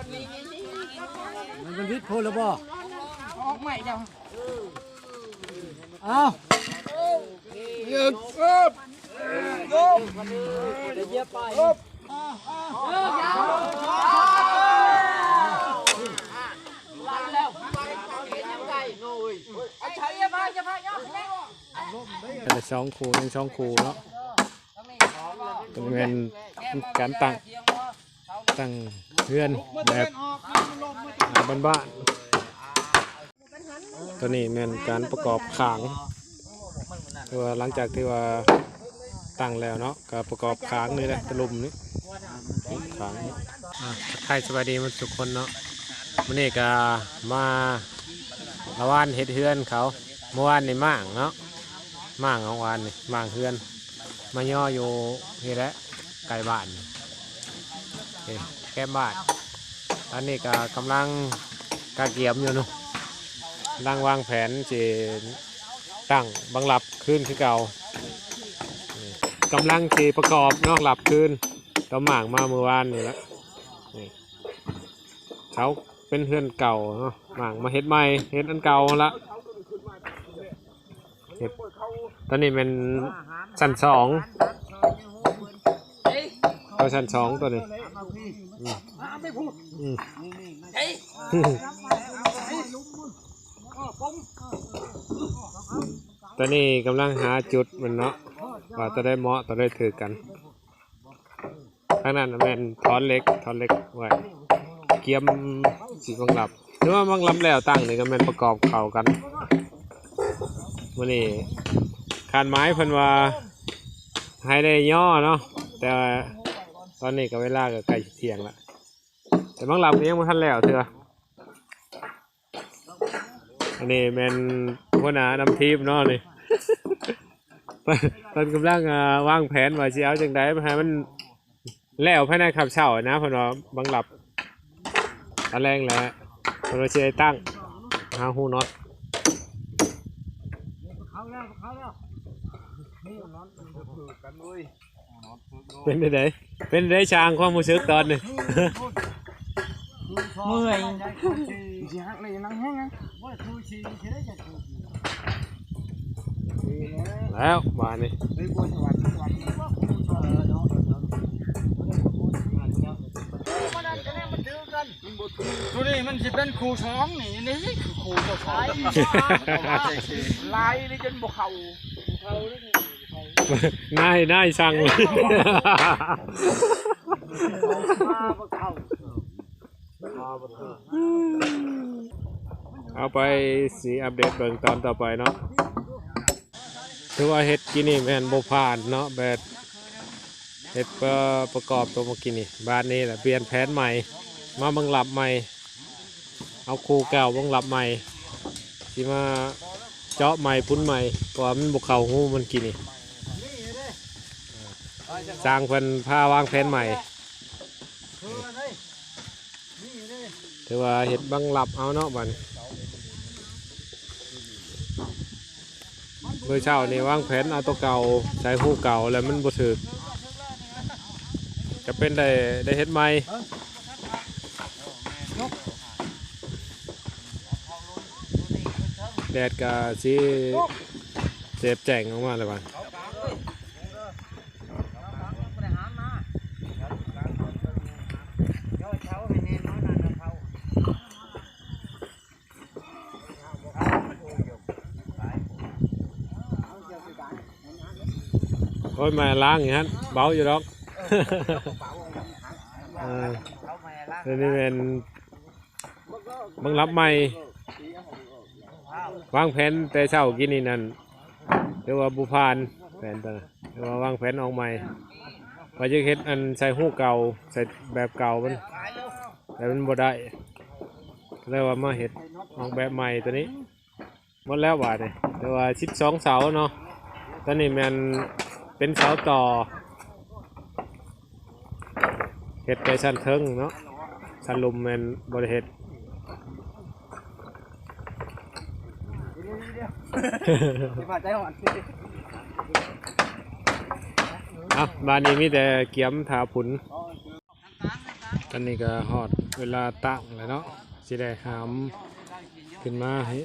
มันเป็นวิทย์พูดแล้วบ่ออกใหม่จ้าเอ้ายืดเอิบโยมเยวเยียบไปแต่ละสองคูหนึ่งสองคูเนาะตรงเป็นการตั้งตั้ง เพื่อนแบบบ้านบ้านๆตัวนี้เป็นการประกอบขางคือว่าหลังจากที่ว่าตั้งแล้วเนาะก็ประกอบขางนี่แหละตะลุมนี่ขางนี่อะทักทายสวัสดีมันสุกคนเนาะวันนี้ก็มาละวานเฮ็ดเฮือนเขาเมื่อวานในม่างเนาะม่างของวานนี่ม่างเฮือน มาย่ออยู่นี่แหละไกลบ้านโอเค แก้มบ้านตอนนี้ก็กำลังกาเกียมอยู่เนาะกำลังวางแผนจะตั้งบังหลับขึ้นคือเก่านี่กำลังจะประกอบเนอกหลับขึ้นต่อหมางมาเมื่อวานนี่แหละนี่เขาเป็นเพื่อนเก่าเนาะหมางมาเฮ็ดใหม่เฮ็ดอันเก่าละเฮ็ดตอนนี้เป็นชั้นสองตัวชั้นสองตัวนี้ อืมอืมตอนนี้กำลังหาจุดมันเนาะว่าจะได้เหมาะจะได้ถือกันข้างนั้นเป็นทอนเล็กทอนเล็กไว้เกียมสีบังลับหรือว่าบังลับแล้วตั้งนี่ก็แมันประกอบเข้ากันวันนี้คานไม้เพิ่นว่าให้ได้ย่อเนาะแต่ ตอนนี้ก็เวลาก็ใกล้เที่ยงละแต่บังลับยังไม่ทันแล้วเถอะอันนี้เป็นหัวหน้าน้ำทีมเนาะนี่เพิ่นกำลังอ่าวางแผนว่าสิเอาจังไดมาให้มันแล้วภายในขับเช่านะพิ่นว่าบังหลับตอนแรกแล้วพิ่นว่าสิได้ตั้งหาหูน็อตเขาแล้วเขาแล้วนี่นอนกันเลย เป็นได้ไดเป็นได้ช่างความรู้สึกตอนนี้เมื่อยชูชีสิหักเลยนั่งแห้งนะว่าชูชีเฉยจะชูชีแล้วมานี่ไปบัวสวรรค์สวรรค์เออเนาะตัวนี้มันจะเป็นครูช้องนี่นี่คือครูเจ้าช้องลายนี่จนบกเขานาย นายสั่งเลยมาบ่เข้าเอาไปสีอัปเดตเบิ่งตอนต่อไปเนาะถือว่าเฮ็ดกินนี่แม่นบ่ผ่านเนาะแบบเฮ็ดเพื่อประกอบตัวเมื่อกี้นี่บ้านนี้แหละเปลี่ยนแผนใหม่ มาบังหลับใหม่ เอาครูเก่าบังหลับใหม่สิมาเจาะใหม่พุ้นใหม่เพราะว่ามันบ่เข้าหูมันกินนี่ สร้างเพิ่นพาวางแผนใหม่ ถือว่าเห็ดบังหลับเอาเนาะบัดนเมื่อเช้านี่วางแผนเอาตัวเก่าใช้คู่เก่าแล้วมันบ่ถึกจะเป็นได้ได้เฮ็ดใหม่แดดกะสีเจ็บแจ่งออกมาเลยบัด โอ้ยมาล้างอย่างนั้นเบาอยู่ดอกเออเดี๋ยวนี้เป็นบังรับใหม่วางแผนแต่เช้ากินนี่นั่นเรียกว่าบุพานแผนตัวน่ะเรียกว่าวางแผนออกใหม่ว่าจะเฮ็ดอันใส่หูเก่าใส่แบบเก่ามันแต่มันบ่ได้เลยว่ามาเฮ็ดออกแบบใหม่ตัวนี้หมดแล้วว่าเนี่ยแต่ว่าชิดสองเสาเนาะตอนนี้แมัน เป็นเสาต่อเฮ็ดไปชั้นเทิงเนาะชั้นลุมแมันบริเฮ็ดมาใจอ่อนอะบ้านนี้มีแต่เกียมถาผุนตอนนี้ก็ฮอดเวลาตั้งแล้วเนาะสิได้หามขึ้นมาเฮ้ย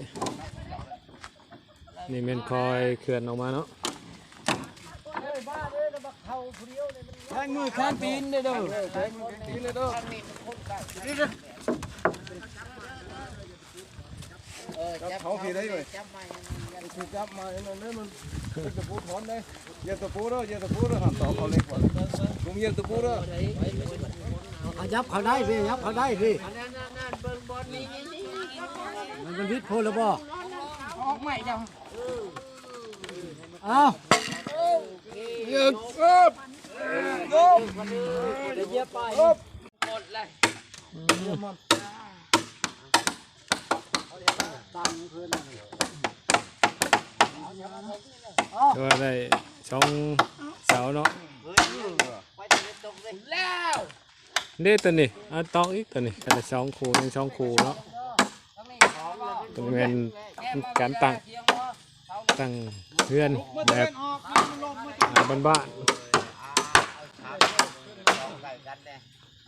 นี่แม่นคอยเขื่อนออกมาเนาะ แทงมือแขนปีนได้เด้อแทงมือปีนเลยเด้อเขาขี่ได้เลยขี่จับมาเอ็นนั่นมันเป็นตะปูถอนได้เยียบตะปูเด้อเยียบตะปูเด้อหันต่อเขาเล็กกว่าลุงเยียบตะปูเด้อเอายับเขาได้พี่ยับเขาได้พี่มันเป็นวิทย์โพลบ่ออกใหม่จ้าเอาเยียบครับเดี๋ยวเย็บไป ตัวได้ช่องเสาเนาะเด้ตัวนี้อะตอกอีกตัวนี้กันช่องคูยังช่องคูเนาะตัวนี้เป็นการตั้งตั้งเพื่อนแบบอ่าบ้านๆ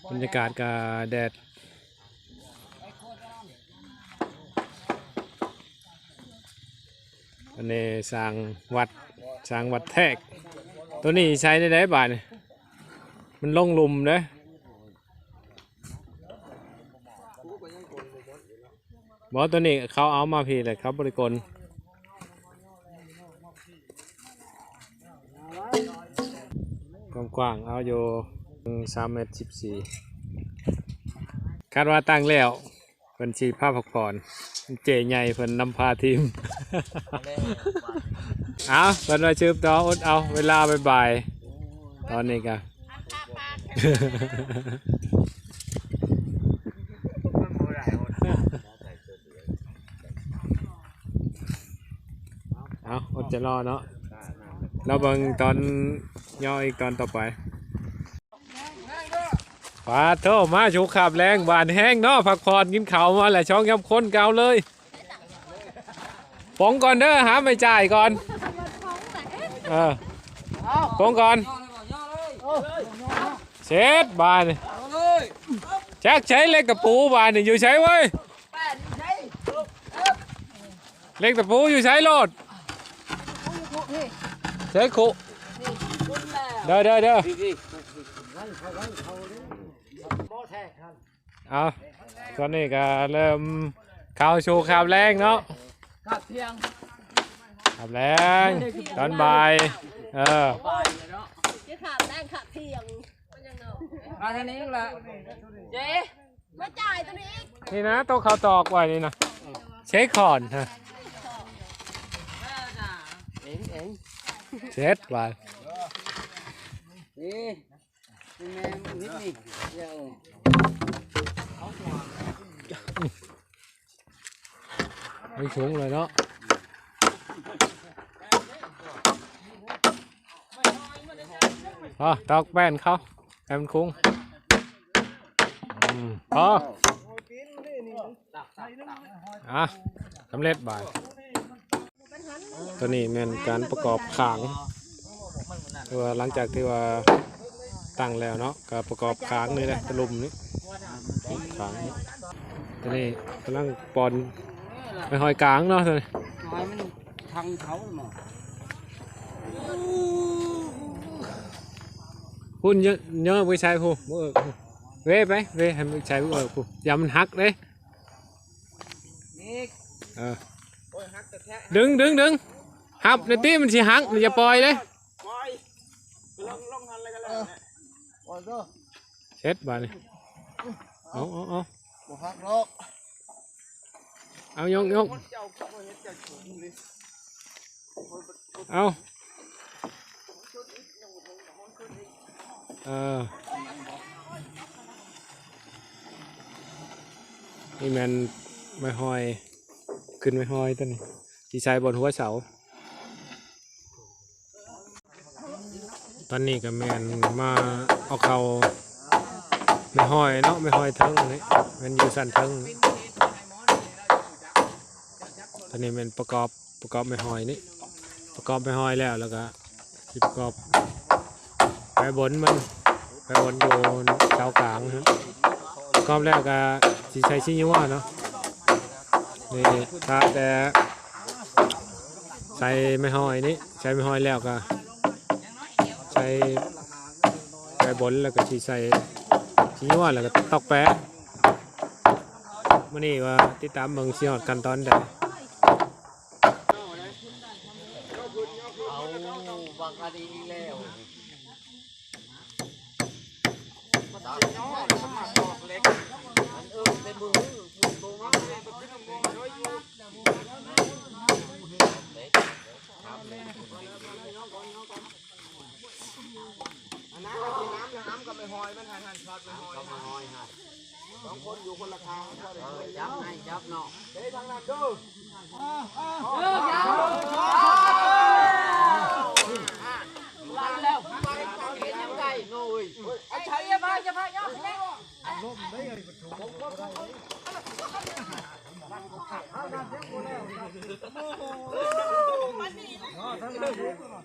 บรรยากาศกับแดดอันนี้สร้างวัดสร้างวัดแทก ตัวนี้ใช้ได้ได้บานี่มันลงลุมเด้อบอตัวนี้เขาเอามาพี่เลยครับบริกรความกว้างเอาอยู่ สามเมตรสิบสี่คาดว่าตั้งแล้วเพิ่นชีผ้าพักผ่อนเจใหญ่เพิ่นนำพาทีม เอาเพิ่นมาชืบต่ออดเอาเวลาบ่ายๆตอนนี้ก็เอาอดจะรอเนาะเราเบิ่งตอนย่ออีกตอนต่อไป ปาโทมาชูขับแรงบานแห้งเนาะพักผ่อนกินข้าวมาแหละช่องยำค้นเกาเลยปองก่อนเด้อหาไม่จ่ายก่อนเออปองก่อนเช็ดบานแจ็คใช้เล็กตะปูบานนี่อยู่ใช้เว้ยเล็กตะปูอยู่ใช้โลดใช้ขุเด้อเด้อเด้อ หม้อแทกครับเอาตอนนี้ก็เริ่มเข้าชูขับแรงเนาะขับเที่ยงขับแรงตอนบ่ายเออไปเลยเนาะจะขับแรงขับเที่ยงมันยังเนาะมาทางนี้ละเจ๊มาจ่ายตัวนี้อีกนี่นะโต๊ะเขาตอกไว้นี่นะเช็คคอนฮะเองเองเช็ดไว้นี่ เป็นแม่นิดนี่เดี๋ยวไม่สูงเลยเนาะอ๋อตอกแป้นเขาแอมนคุ้งอืมพออะสำเร็จบ่ายตัวนี้แม่นการประกอบขางคือว่าหลังจากที่ว่า ตั้งแล้วเนาะก็ประกอบขางนี่แหละตะลุมนี่ขางนี่ตัวนี้กำลังปอนไปหอยกลางเนาะตัวนี้หอยมันทางเขาหมอพุ่นเยอะเยอะไปใช้ผู้บ่เอิกผู้เว้ไปเว้ให้ไปใช้ผู้เอิกผู้อย่ามันหักเลยนี่เออโอ้ยฮักแต่แท้ดึงดึงดึงหับในที่มันสิหักอย่าปล่อยเลยปล่อยลงลงหันอะไรกันแล้ว ปล่ อยเด้อเช็ดบาดนี่เอาเอาเอาบ่ฮักหรอกเอายกยกเจ้าก็เห็นเจ้าชูดิเอาเออนี่แมนไม่ห้อย ขึ้นไม่ห้อยตัวนี้ดีไซน์บนหัวเสา ตอนนี้ก็แมนมาเอาเขาไม่ห้อยเนาะไม่ห้อยเทิงนี่มันอยู่สันเทิงตอนนี้มันประกอบประกอบไม่ห้อยนี่ประกอบไม่ห้อยแล้วแล้วก็สิประกอบไปบนมันไปบนอยู่เสากลางครับกอบแล้วก็สิใช้ชิ้นยัวเนาะนี่ถ้าแต่ใส่ไม่ห้อยนี่ใช้ไม่ห้อยแล้วก็ ใช้ใส่บนแล้วก็สิใส่ชิ้นยัวแล้วก็ตอกแปะมื่อนี้ว่าติดตามเบิ่งสิฮอดขั้นตอนใดทางนี้คนไปเท น้ำน้ำน้ำก็ไม่หอยมดขนาดยังขนอยู่คนละทาดยังบุคคลอยู่เยอะ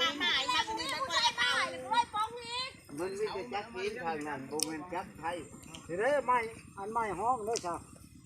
มาหายมาตรงนี้มันไม่ตายเลยด้วยป้องนี้มันมีแต่จักกินทางนั้นบ่แม่นจักไทยสิได้ไม้อันไม้ห้องเด้อจ้ะ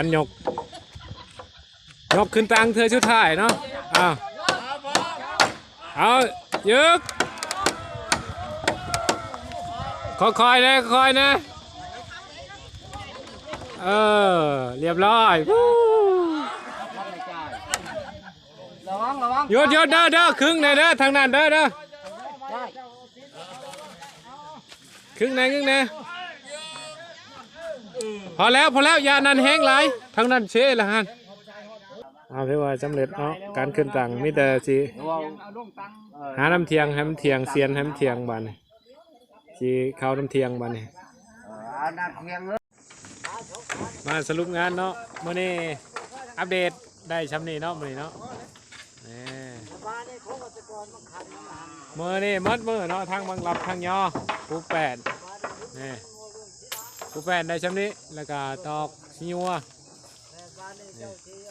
กันยก ยกขึ้นตังเธอชุดถ่ายเนาะอ้าวเอายึกค่อยๆเลยค่อยๆนะเออเรียบร้อยวู้ระวังระวังหยุดหยุดเด้อเด้อครึ่งในเด้อทางนั้นเด้อเด้อครึ่งในครึ่งใน พอแล้วพอแล้วอย่านันแห้งไหลายทางนั้นเช่ละฮันเอาเรียกว่าสำเร็จเนาะการขึ้นตังมีแต่สิหาน้ำเทียงให้มันเทียงเซียนให้มันเทียงบัดนสิเข้าน้ำเทียงบัดนอันนั้นเพียงเลยมาสรุปงานเนาะมื้อนี้อัปเดตได้ชำนี้เนาะมื้อนี้เนาะนี่บ้านนี่เขาก็จะก่อนมันขันมันหันมื้อนี้มัดมื้อเนาะทางบางรับทางยอปูแปดนี่ ปูแปดได้ชำนี้แล้วก็ตอกชิญัว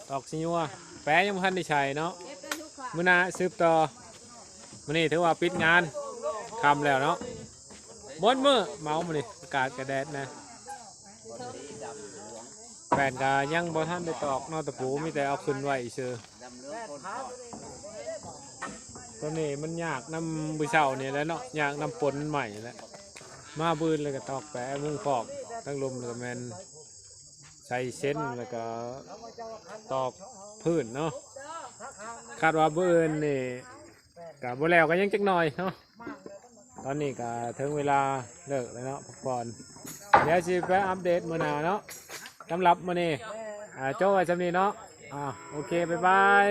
ตอกชิญัวแปะยังบ่ทันได้ใช้เนาะมื้อหน้าสืบต่อมื้อนี้ถือว่าปิดงานคำแล้วเนาะมดมือเมามื้อนี้อากาศกระแดดนะแฟนก็ยังบ่ทันได้ตอกเนอตะปูมีแต่เอาขึ้นไว้เชื่อตัวนี้มันยากน้ำบุเช่าเนี่ยแล้วเนาะยากน้ำปนใหม่แล้วมาบืนแล้วก็ตอกแปะมุงฟอก ทั้งลมแล้วก็แมนใส่เส้นแล้วก็ตอกพื้นเนาะคาดว่าเบืนนี่กับบ่แล้วก็ยังจักหน่อยเนาะตอนนี้ก็ถึงเวลาเลิกแล้วเนาะพักผ่อนเดี๋ยวสิไปอัปเดตมือหนาเนาะสำหรับมือนี้อ่าโจ้ไว้สำนี้เนาะอ่าโอเคบ๊ายบาย